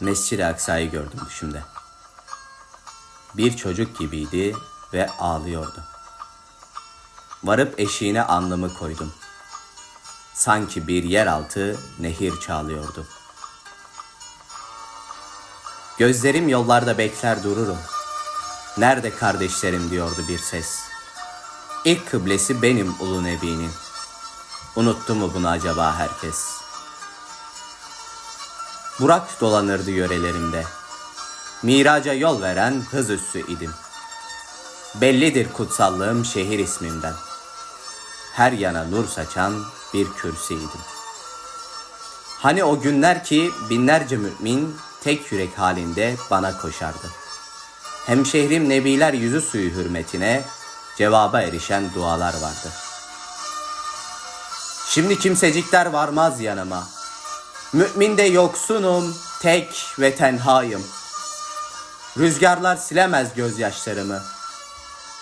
Mescid-i Aksa'yı gördüm düşümde. Bir çocuk gibiydi ve ağlıyordu. Varıp eşiğine alnımı koydum. Sanki bir yeraltı nehir çağlıyordu. Gözlerim yollarda bekler dururum. Nerede kardeşlerim diyordu bir ses. İlk kıblesi benim ulu nebinin. Unuttu mu bunu acaba herkes? Burak dolanırdı yörelerimde. Miraca yol veren hız üssü idim. Bellidir kutsallığım şehir ismimden. Her yana nur saçan bir kürsüydim. Hani o günler ki binlerce mümin tek yürek halinde bana koşardı. Hem şehrim nebiler yüzü suyu hürmetine cevaba erişen dualar vardı. Şimdi kimsecikler varmaz yanıma. Mü'minde yoksunum, tek ve tenhayım. Rüzgarlar silemez gözyaşlarımı.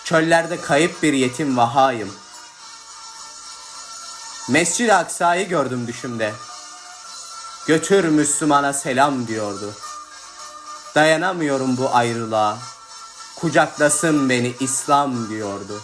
Çöllerde kayıp bir yetim vahayım. Mescid-i Aksa'yı gördüm düşümde. Götür Müslümana selam diyordu. Dayanamıyorum bu ayrılığa. Kucaklasın beni İslam diyordu.